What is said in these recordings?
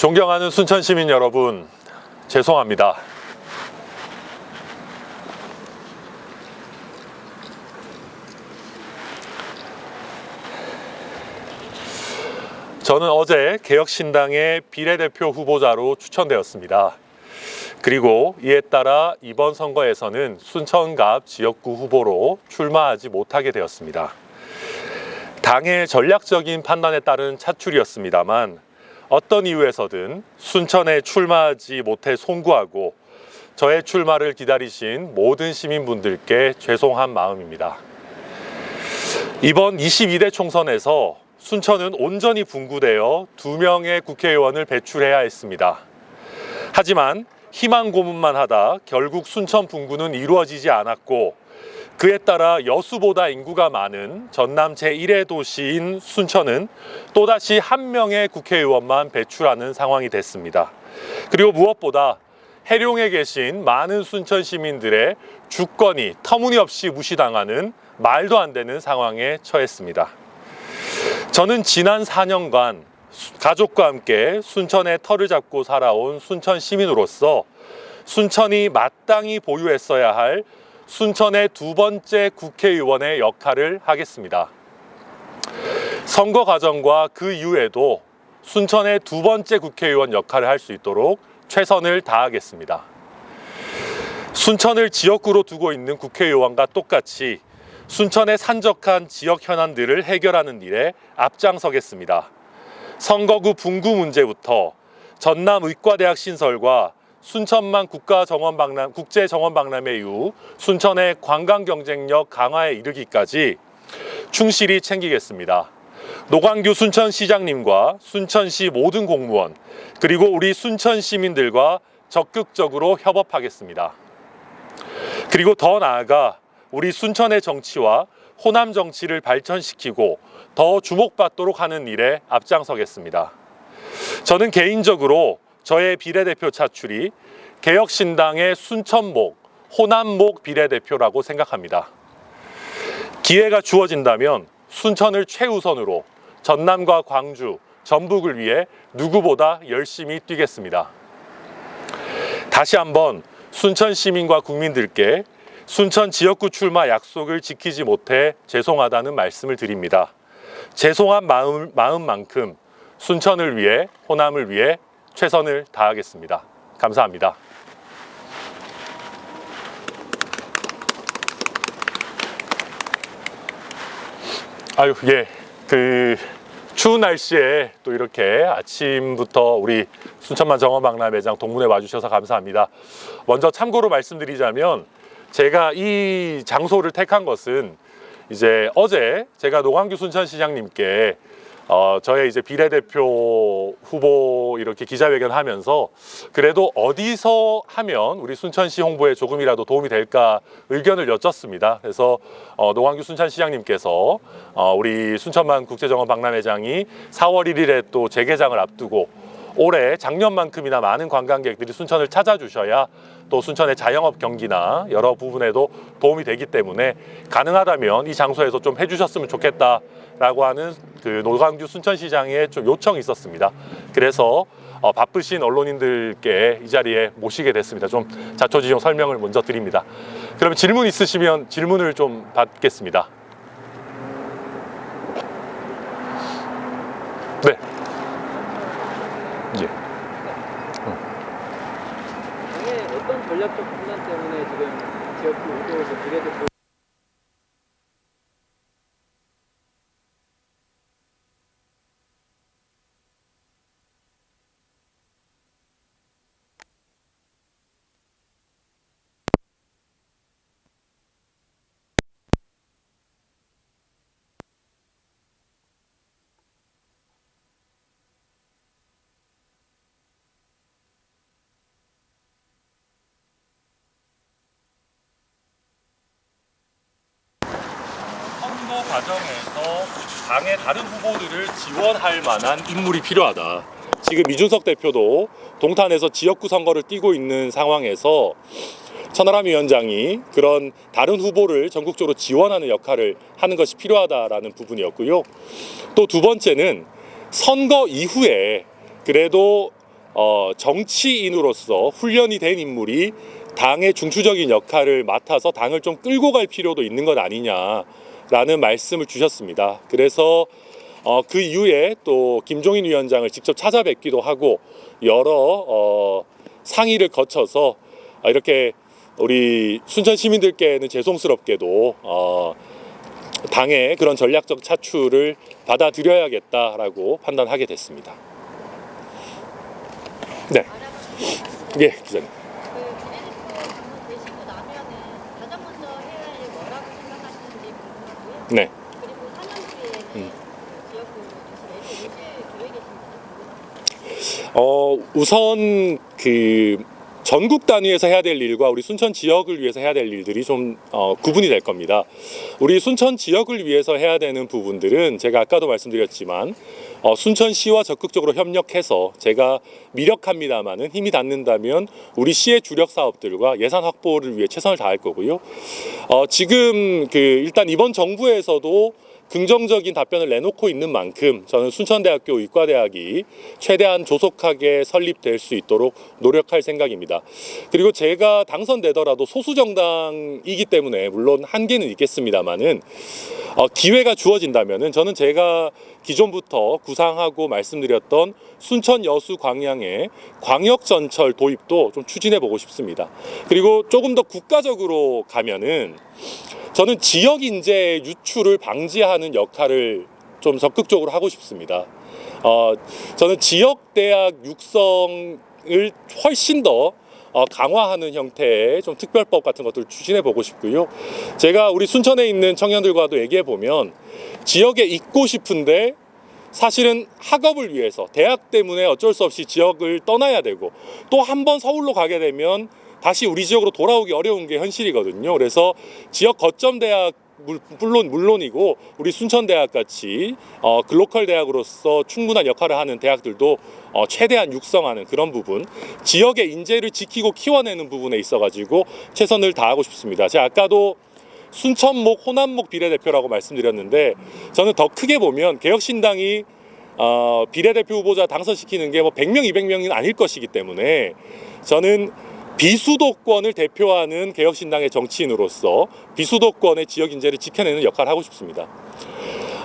존경하는 순천 시민 여러분, 죄송합니다. 저는 어제 개혁신당의 비례대표 후보자로 추천되었습니다. 그리고 이에 따라 이번 선거에서는 순천갑 지역구 후보로 출마하지 못하게 되었습니다. 당의 전략적인 판단에 따른 차출이었습니다만 어떤 이유에서든 순천에 출마하지 못해 송구하고 저의 출마를 기다리신 모든 시민분들께 죄송한 마음입니다. 이번 22대 총선에서 순천은 온전히 분구되어 두 명의 국회의원을 배출해야 했습니다. 하지만 희망 고문만 하다 결국 순천 분구는 이루어지지 않았고 그에 따라 여수보다 인구가 많은 전남 제1의 도시인 순천은 또다시 한 명의 국회의원만 배출하는 상황이 됐습니다. 그리고 무엇보다 해룡에 계신 많은 순천 시민들의 주권이 터무니없이 무시당하는 말도 안 되는 상황에 처했습니다. 저는 지난 4년간 가족과 함께 순천의 터를 잡고 살아온 순천 시민으로서 순천이 마땅히 보유했어야 할 순천의 두 번째 국회의원의 역할을 하겠습니다. 선거 과정과 그 이후에도 순천의 두 번째 국회의원 역할을 할 수 있도록 최선을 다하겠습니다. 순천을 지역구로 두고 있는 국회의원과 똑같이 순천의 산적한 지역 현안들을 해결하는 일에 앞장서겠습니다. 선거구 분구 문제부터 전남 의과대학 신설과 순천만 국가 정원 박람 국제 정원 박람회 이후 순천의 관광 경쟁력 강화에 이르기까지 충실히 챙기겠습니다. 노광규 순천시장님과 순천시 모든 공무원 그리고 우리 순천 시민들과 적극적으로 협업하겠습니다. 그리고 더 나아가 우리 순천의 정치와 호남 정치를 발전시키고 더 주목받도록 하는 일에 앞장서겠습니다. 저는 개인적으로 저의 비례대표 차출이 개혁신당의 순천목, 호남목 비례대표라고 생각합니다. 기회가 주어진다면 순천을 최우선으로 전남과 광주, 전북을 위해 누구보다 열심히 뛰겠습니다. 다시 한번 순천 시민과 국민들께 순천 지역구 출마 약속을 지키지 못해 죄송하다는 말씀을 드립니다. 죄송한 마음, 마음만큼 순천을 위해 호남을 위해 최선을 다하겠습니다. 감사합니다. 아유, 예. 그 추운 날씨에 또 이렇게 아침부터 우리 순천만 정원박람 매장 동문회 와주셔서 감사합니다. 먼저 참고로 말씀드리자면 제가 이 장소를 택한 것은 이제 어제 제가 노광규 순천시장님께 어, 저의 이제 비례대표 후보 이렇게 기자회견 하면서 그래도 어디서 하면 우리 순천시 홍보에 조금이라도 도움이 될까 의견을 여쭙습니다. 그래서 어, 노광규 순천시장님께서 어, 우리 순천만 국제정원 박람회장이 4월 1일에 또 재개장을 앞두고 올해 작년만큼이나 많은 관광객들이 순천을 찾아주셔야 또 순천의 자영업 경기나 여러 부분에도 도움이 되기 때문에 가능하다면 이 장소에서 좀 해주셨으면 좋겠다라고 하는 그 노광규 순천시장의 좀 요청이 있었습니다. 그래서 어, 바쁘신 언론인들께 이 자리에 모시게 됐습니다. 좀 자초지종 설명을 먼저 드립니다. 그러면 질문 있으시면 질문을 좀 받겠습니다. 네. 예. 당의 어떤 전략적 판단 때문에 지금 지역구 후보에서 비례대표 선거 과정에서 당의 다른 후보들을 지원할 만한 인물이 필요하다. 지금 이준석 대표도 동탄에서 지역구 선거를 뛰고 있는 상황에서 천하람 위원장이 그런 다른 후보를 전국적으로 지원하는 역할을 하는 것이 필요하다라는 부분이었고요. 또 두 번째는 선거 이후에 그래도 어, 정치인으로서 훈련이 된 인물이 당의 중추적인 역할을 맡아서 당을 좀 끌고 갈 필요도 있는 것 아니냐 라는 말씀을 주셨습니다. 그래서 어, 그 이후에 또 김종인 위원장을 직접 찾아뵙기도 하고 여러 어, 상의를 거쳐서 아, 이렇게 우리 순천 시민들께는 죄송스럽게도 어, 당의 그런 전략적 차출을 받아들여야겠다라고 판단하게 됐습니다. 네, 예, 기자님. 그 비례대표 방문 되시고 나면은 가장 먼저 해야 할 일 뭐라고 생각하시는지 궁금하고요. 네. 그리고 4년 뒤에는 음. 내실 계획이신지. 어, 우선 그 전국 단위에서 해야 될 일과 우리 순천 지역을 위해서 해야 될 일들이 좀 어, 구분이 될 겁니다. 우리 순천 지역을 위해서 해야 되는 부분들은 제가 아까도 말씀드렸지만 어, 순천시와 적극적으로 협력해서 제가 미력합니다마는 힘이 닿는다면 우리 시의 주력 사업들과 예산 확보를 위해 최선을 다할 거고요. 어, 지금 그 일단 이번 정부에서도 긍정적인 답변을 내놓고 있는 만큼 저는 순천대학교 의과대학이 최대한 조속하게 설립될 수 있도록 노력할 생각입니다. 그리고 제가 당선되더라도 소수 정당이기 때문에 물론 한계는 있겠습니다만은 어, 기회가 주어진다면은 저는 제가 기존부터 구상하고 말씀드렸던 순천 여수 광양의 광역 전철 도입도 좀 추진해 보고 싶습니다. 그리고 조금 더 국가적으로 가면은 저는 지역 인재 유출을 방지하는 역할을 좀 적극적으로 하고 싶습니다. 어, 저는 지역 대학 육성을 훨씬 더 어, 강화하는 형태의 좀 특별법 같은 것들을 추진해 보고 싶고요. 제가 우리 순천에 있는 청년들과도 얘기해 보면 지역에 있고 싶은데 사실은 학업을 위해서 대학 때문에 어쩔 수 없이 지역을 떠나야 되고 또 한 번 서울로 가게 되면 다시 우리 지역으로 돌아오기 어려운 게 현실이거든요. 그래서 지역 거점 대학 물- 물론 물론이고 우리 순천 대학 같이 어, 글로컬 대학으로서 충분한 역할을 하는 대학들도 어, 최대한 육성하는 그런 부분 지역의 인재를 지키고 키워내는 부분에 있어가지고 최선을 다하고 싶습니다. 제가 아까도 순천목 호남목 비례대표라고 말씀드렸는데 저는 더 크게 보면 개혁신당이 어, 비례대표 후보자 당선시키는 게 뭐 100명, 200명은 아닐 것이기 때문에 저는 비수도권을 대표하는 개혁신당의 정치인으로서 비수도권의 지역 인재를 지켜내는 역할을 하고 싶습니다.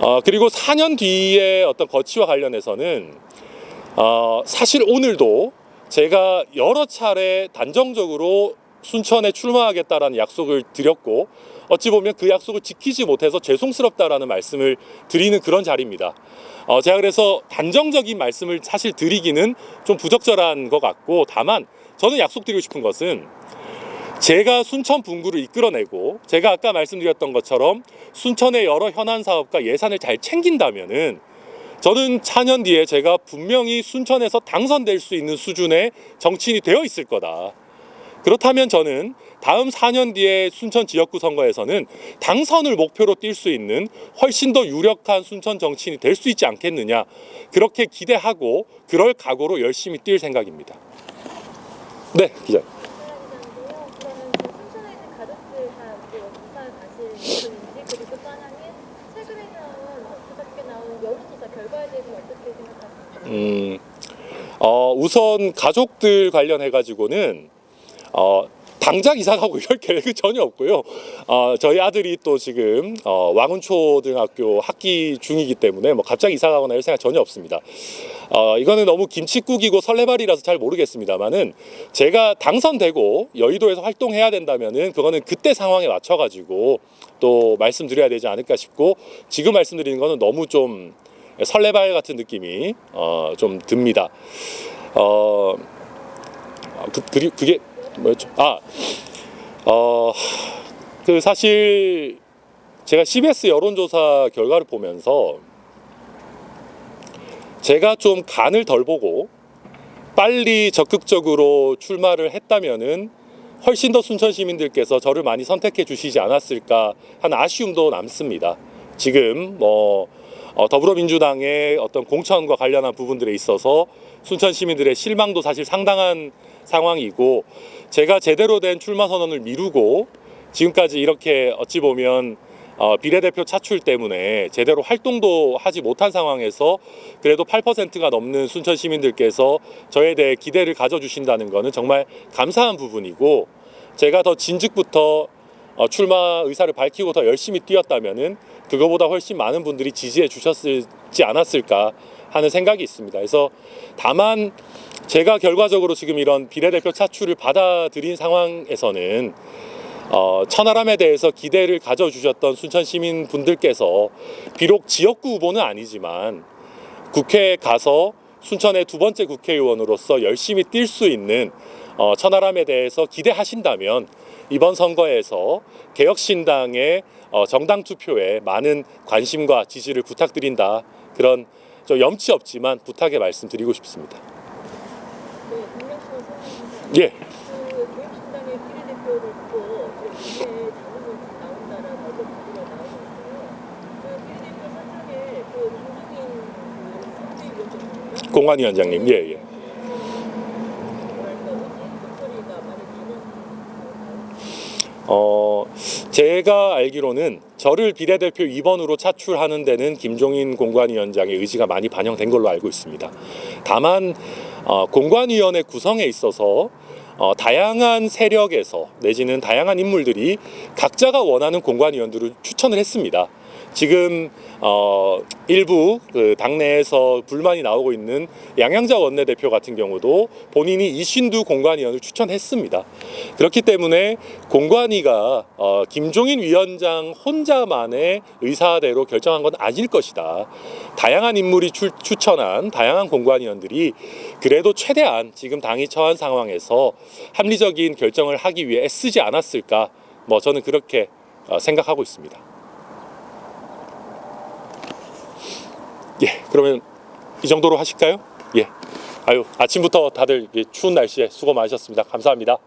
어, 그리고 4년 뒤의 어떤 거치와 관련해서는 어, 사실 오늘도 제가 여러 차례 단정적으로 순천에 출마하겠다라는 약속을 드렸고 어찌 보면 그 약속을 지키지 못해서 죄송스럽다라는 말씀을 드리는 그런 자리입니다. 어, 제가 그래서 단정적인 말씀을 사실 드리기는 좀 부적절한 것 같고 다만 저는 약속드리고 싶은 것은 제가 순천 분구를 이끌어내고 제가 아까 말씀드렸던 것처럼 순천의 여러 현안 사업과 예산을 잘 챙긴다면은 저는 4년 뒤에 제가 분명히 순천에서 당선될 수 있는 수준의 정치인이 되어 있을 거다. 그렇다면 저는 다음 4년 뒤에 순천 지역구 선거에서는 당선을 목표로 뛸 수 있는 훨씬 더 유력한 순천 정치인이 될 수 있지 않겠느냐. 그렇게 기대하고 그럴 각오로 열심히 뛸 생각입니다. 네, 기자. 음, 어, 우선 가족들 관련해 가지고는 어, 당장 이사 가고 이럴 계획은 전혀 없고요. 어, 저희 아들이 또 지금 어, 왕운초등학교 학기 중이기 때문에 뭐 갑자기 이사 가거나 이럴 생각 전혀 없습니다. 어, 이거는 너무 김치국이고 설레발이라서 잘 모르겠습니다만은 제가 당선되고 여의도에서 활동해야 된다면은 그거는 그때 상황에 맞춰 가지고 또 말씀드려야 되지 않을까 싶고 지금 말씀드리는 거는 너무 좀 설레발 같은 느낌이 어, 좀 듭니다. 어, 그, 그리, 그게 뭐였죠? 아, 어, 그 사실 제가 CBS 여론조사 결과를 보면서 제가 좀 간을 덜 보고 빨리 적극적으로 출마를 했다면은 훨씬 더 순천 시민들께서 저를 많이 선택해 주시지 않았을까 하는 아쉬움도 남습니다. 지금 뭐 어, 더불어민주당의 어떤 공천과 관련한 부분들에 있어서 순천 시민들의 실망도 사실 상당한 상황이고 제가 제대로 된 출마 선언을 미루고 지금까지 이렇게 어찌 보면 어, 비례대표 차출 때문에 제대로 활동도 하지 못한 상황에서 그래도 8%가 넘는 순천 시민들께서 저에 대해 기대를 가져주신다는 것은 정말 감사한 부분이고 제가 더 진즉부터 어, 출마 의사를 밝히고 더 열심히 뛰었다면은 그거보다 훨씬 많은 분들이 지지해 주셨지 않았을까 하는 생각이 있습니다. 그래서 다만 제가 결과적으로 지금 이런 비례대표 차출을 받아들인 상황에서는 어, 천하람에 대해서 기대를 가져주셨던 순천 시민 분들께서 비록 지역구 후보는 아니지만 국회에 가서 순천의 두 번째 국회의원으로서 열심히 뛸 수 있는 어, 천하람에 대해서 기대하신다면 이번 선거에서 개혁신당의 어, 정당 투표에 많은 관심과 지지를 부탁드린다 그런 좀 염치 없지만 부탁의 말씀드리고 싶습니다. 예. 공관위원장님, 예, 예. 어, 제가 알기로는 저를 비례대표 2번으로 차출하는 데는 김종인 공관위원장의 의지가 많이 반영된 걸로 알고 있습니다. 다만 어, 공관위원회 구성에 있어서 어, 다양한 세력에서 내지는 다양한 인물들이 각자가 원하는 공관위원들을 추천을 했습니다. 지금 어, 일부 그 당내에서 불만이 나오고 있는 양양자 원내대표 같은 경우도 본인이 이신두 공관위원을 추천했습니다. 그렇기 때문에 공관위가 어, 김종인 위원장 혼자만의 의사대로 결정한 건 아닐 것이다. 다양한 인물이 출- 추천한 다양한 공관위원들이 그래도 최대한 지금 당이 처한 상황에서 합리적인 결정을 하기 위해 애쓰지 않았을까? 뭐 저는 그렇게 어, 생각하고 있습니다. 예, 그러면 이 정도로 하실까요? 예. 아유, 아침부터 다들 이 추운 날씨에 수고 많으셨습니다. 감사합니다.